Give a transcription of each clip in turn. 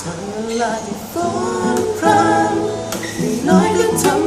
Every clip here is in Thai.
ทำลาที่ฝนพรำอย่างน้อยก็ทำ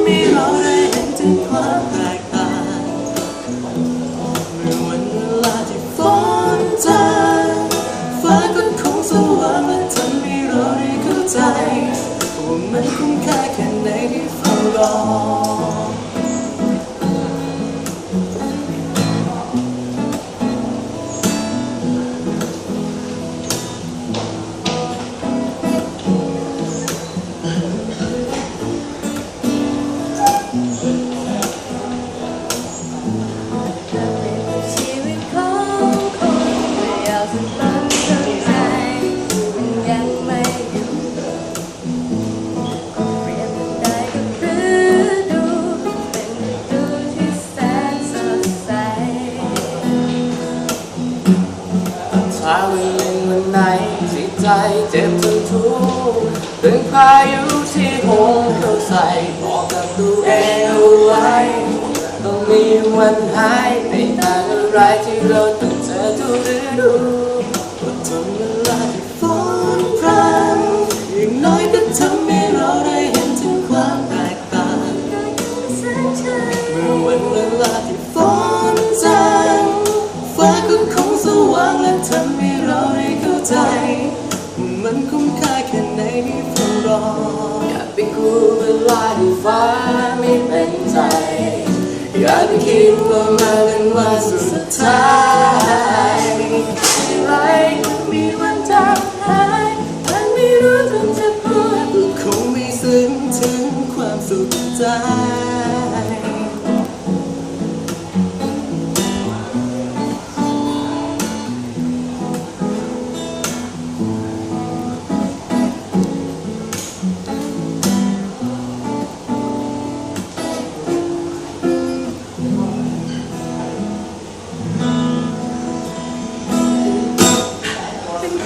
เช้าวันหนึ่งวันไหนที่ใจเจ็บจนทุกข์ถึงพายุที่โหมเข้าใส่บอกกับตัวเองเอาไว้ต้องมีวันหาย ทำให้เราได้เข้าใจ มันคุ้มค่าแค่ไหนที่เฝ้ารออยากไปกูเวลาที่ฟ้าไม่เป็นใจ อยากไปคิดว่ามันเป็นวันสุดท้ายไรมีวันจาหายมันไม่รู้จนจะพูดคงไม่ซึ้งถึงความสุขใจ